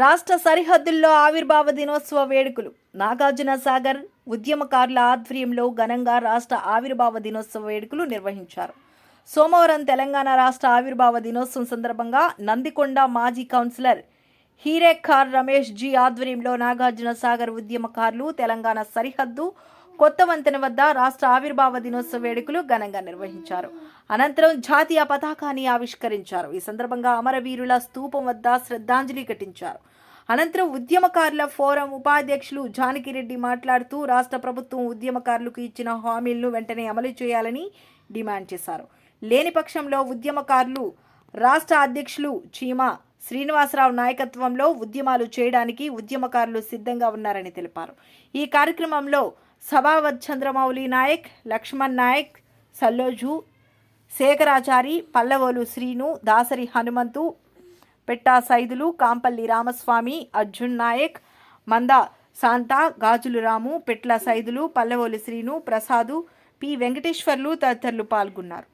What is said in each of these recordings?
రాష్ట్ర సరిహద్దుల్లో ఆవిర్భావ దినోత్సవ వేడుకలు. నాగార్జున సాగర్ ఉద్యమకారుల ఆధ్వర్యంలో ఘనంగా రాష్ట్ర ఆవిర్భావ దినోత్సవ వేడుకలు నిర్వహించారు. సోమవారం తెలంగాణ రాష్ట్ర ఆవిర్భావ దినోత్సవం సందర్భంగా నందికొండ మాజీ కౌన్సిలర్ హీరేఖార్ రమేష్ జీ ఆధ్వర్యంలో నాగార్జున సాగర్ ఉద్యమకారులు తెలంగాణ సరిహద్దు కొత్త వంతెన వద్ద రాష్ట్ర ఆవిర్భావ దినోత్సవ వేడుకలు ఘనంగా నిర్వహించారు. అనంతరం జాతీయ పతాకాన్ని ఆవిష్కరించారు. ఈ సందర్భంగా అమరవీరుల స్తూపం వద్ద శ్రద్ధాంజలి ఘటించారు. అనంతరం ఉద్యమకారుల ఫోరం ఉపాధ్యక్షులు జానకిరెడ్డి మాట్లాడుతూ రాష్ట్ర ప్రభుత్వం ఉద్యమకారులకు ఇచ్చిన హామీలను వెంటనే అమలు చేయాలని డిమాండ్ చేశారు. లేని పక్షంలో ఉద్యమకారులు రాష్ట్ర అధ్యక్షులు చీమా శ్రీనివాసరావు నాయకత్వంలో ఉద్యమాలు చేయడానికి ఉద్యమకారులు సిద్ధంగా ఉన్నారని తెలిపారు. ఈ కార్యక్రమంలో సభావత్ చంద్రమౌళి నాయక్ లక్ష్మణ్ నాయక్ సల్లోజు శేఖరాచారి పల్లవోలు శ్రీను దాసరి హనుమంతు పెట్టా సైదులు కాంపల్లి రామస్వామి అర్జున్ నాయక్ మంద శాంత గాజులు రాము పెట్ల సైదులు పల్లవోలు శ్రీను ప్రసాదు పి వెంకటేశ్వర్లు తదితరులు పాల్గొన్నారు.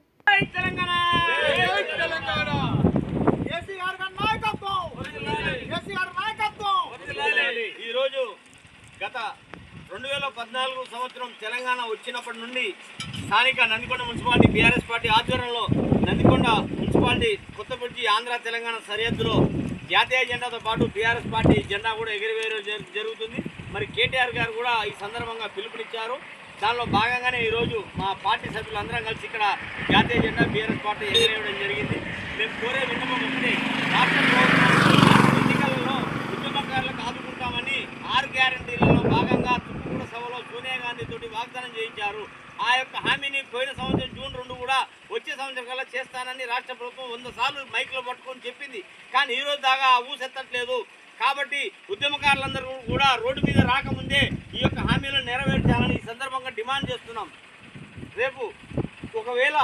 గత రెండు వేల పద్నాలుగు సంవత్సరం తెలంగాణ వచ్చినప్పటి నుండి స్థానిక నందికొండ మున్సిపాలిటీ బీఆర్ఎస్ పార్టీ ఆధ్వర్యంలో నందికొండ మున్సిపాలిటీ కొత్తపూర్చి ఆంధ్ర తెలంగాణ సరిహద్దులో జాతీయ జెండాతో పాటు బీఆర్ఎస్ పార్టీ జెండా కూడా ఎగిరివేయడం జరుగుతుంది. మరి కేటీఆర్ గారు కూడా ఈ సందర్భంగా పిలుపునిచ్చారు. దానిలో భాగంగానే ఈరోజు మా పార్టీ సభ్యులందరం కలిసి ఇక్కడ జాతీయ జెండా బీఆర్ఎస్ పార్టీ ఎగిరేయడం జరిగింది. మేము కోరే విన్నపం ఒకటి రాష్ట్ర యొక్క హామీని పోయిన సంవత్సరం జూన్ రెండు కూడా వచ్చే సంవత్సరం కల్లా చేస్తానని రాష్ట్ర ప్రభుత్వం వంద సార్లు మైక్లో పట్టుకొని చెప్పింది. కానీ ఈ రోజు దాకా ఊసెత్తట్లేదు కాబట్టి ఉద్యమకారులందరూ కూడా రోడ్డు మీద రాకముందే ఈ యొక్క హామీలను నెరవేర్చాలని ఈ సందర్భంగా డిమాండ్ చేస్తున్నాం. రేపు ఒకవేళ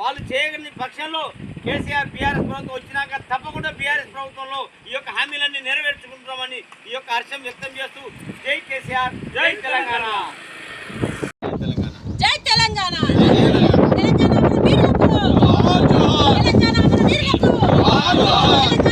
వాళ్ళు చేయగలిగిన పక్షంలో కేసీఆర్ బీఆర్ఎస్ ప్రభుత్వం వచ్చినాక తప్పకుండా బీఆర్ఎస్ ప్రభుత్వంలో ఈ యొక్క హామీలన్నీ నెరవేర్చుకుంటామని ఈ యొక్క హర్షం వ్యక్తం చేస్తూ జై కేసీఆర్ జై తెలంగాణ జై తెలంగాణ తెలంగాణ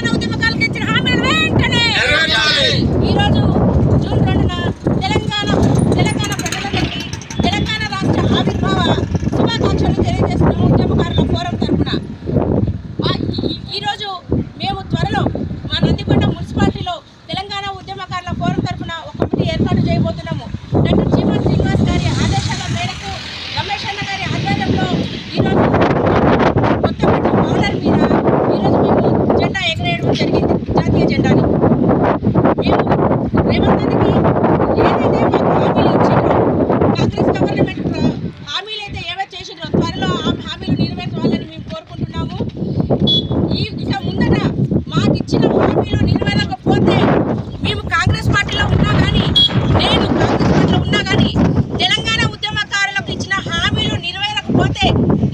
గవర్నమెంట్ హామీలు అయితే ఏవైతే చేసిండ్రో. త్వరలో ఆ హామీలు నెరవేర్చాలని మేము కోరుకుంటున్నాము. ఈ ఇక ముందట మాకు ఇచ్చిన హామీలు నెరవేరకపోతే మేము కాంగ్రెస్ పార్టీలో ఉన్నా కానీ నేను కాంగ్రెస్ పార్టీలో ఉన్నా కానీ తెలంగాణ ఉద్యమకారులకు ఇచ్చిన హామీలు నెరవేరకపోతే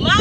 మా